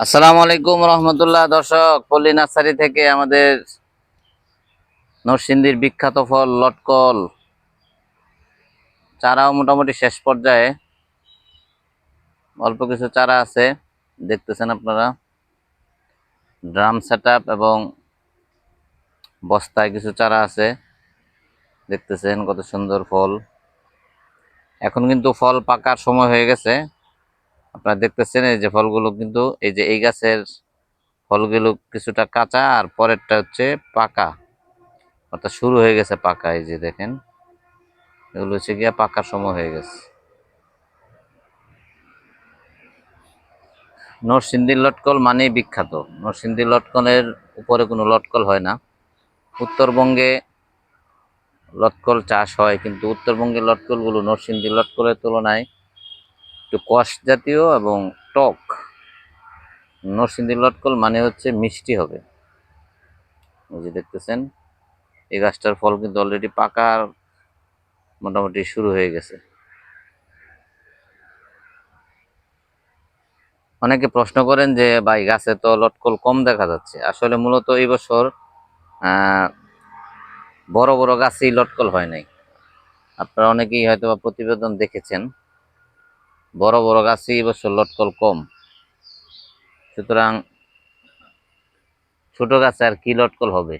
আসসালামু আলাইকুম রহমতুল্লাহ, দর্শক। পল্লী নার্সারি থেকে আমাদের নরসিংদীর বিখ্যাত ফল লটকল। চারাও মোটামুটি শেষ পর্যায়ে। অল্প কিছু চারা আছে, দেখতেছেন আপনারা। ড্রাম সেট এবং বস্তায় কিছু চারা আছে, দেখতেছেন কত সুন্দর ফল। এখন কিন্তু ফল পাকার সময় হয়ে গেছে। আপনারা দেখতেছেন এই যে ফলগুলো কিন্তু, এই যে এই গাছের ফলগুলো কিছুটা কাঁচা আর পরেরটা হচ্ছে পাকা। অর্থাৎ শুরু হয়ে গেছে পাকা, এই যে দেখেন। এগুলো হচ্ছে গিয়া পাকার সময় হয়ে গেছে। নরসিংদীর লটকল মানেই বিখ্যাত। নরসিংদীর লটকলের উপরে কোনো লটকল হয় না। উত্তরবঙ্গে লটকল চাষ হয়, কিন্তু উত্তরবঙ্গের লটকলগুলো নরসিংদীর লটকলের তুলনায় একটু কষ জাতীয় এবং টক। নরসিংদীর লটকল মানে হচ্ছে মিষ্টি হবে। এই যে দেখতেছেন, এই গাছটার ফল কিন্তু অলরেডি পাকার মোটামুটি শুরু হয়ে গেছে। অনেকে প্রশ্ন করেন যে, ভাই, গাছে তো লটকল কম দেখা যাচ্ছে। আসলে মূলত এই বছর বড় বড় গাছেই লটকল হয় নাই। আপনারা অনেকেই হয়তো প্রতিবেদন দেখেছেন। বড় বড় গাছে এবছর লটকল কম। সুতরাং ছোট গাছে আর কি লটকল হবে?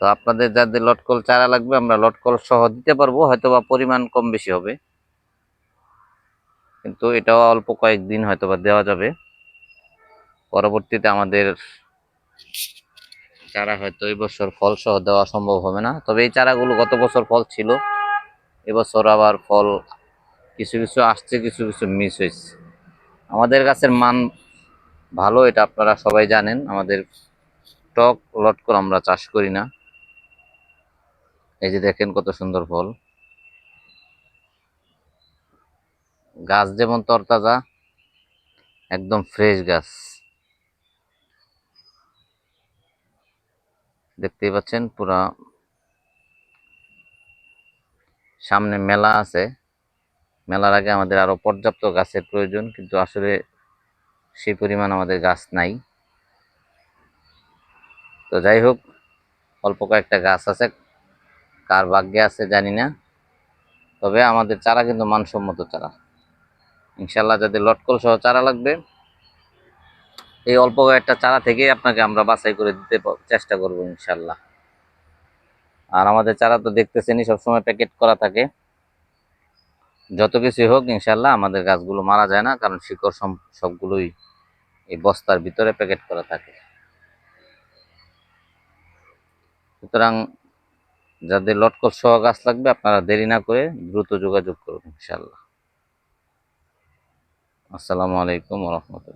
তো আপনাদের যাদের লটকল চারা লাগবে, আমরা লটকল সহ দিতে পারব হয়তো বা পরিমাণ কম বেশি হবে। কিন্তু এটাও অল্প কয়েকদিন হয়তো বা দেওয়া যাবে। পরবর্তীতে আমাদের চারা হয়তো এই বছর ফল সহ দেওয়া সম্ভব হবে না। তবে এই চারাগুলো গত বছর ফল ছিল এবছর আবার ফল কিছু কিছু আসছে, কিছু কিছু মিস হয়েছে। আমাদের গাছের মান ভালো, এটা আপনারা সবাই জানেন। আমাদের টক লটকল আমরা চাষ করি না। এই যে দেখেন কত সুন্দর ফল। গাছ যেমন তরতাজা, একদম ফ্রেশ গাছ। দেখতেই পাচ্ছেন পুরা সামনে মেলা আছে। মেলার আগে আমাদের আরও পর্যাপ্ত গাছের প্রয়োজন, কিন্তু আসলে সেই পরিমাণ আমাদের গাছ নাই। তো যাই হোক, অল্প কয়েকটা গাছ আছে, কার ভাগ্যে আছে জানি না, তবে আমাদের চারা কিন্তু মানসম্মত চারা। ইনশাল্লাহ যাদের লটকল সহ চারা লাগবে, এই অল্প কয়েকটা চারা থেকে আপনাকে আমরা বাছাই করে দিতে চেষ্টা করব ইনশাল্লাহ আর আমাদের চারা তো দেখতেছেনই, সবসময় প্যাকেট করা থাকে। যত কিছুই হোক ইনশাল্লাহ আমাদের গাছগুলো মারা যায় না, কারণ শিকড় সবগুলোই এই বস্তার ভিতরে প্যাকেট করা থাকে। সুতরাং যাদের লটকল সহ গাছ লাগবে, আপনারা দেরি না করে দ্রুত যোগাযোগ করুন ইনশাল্লাহ আসসালামু আলাইকুম রহমতুল্লাহ।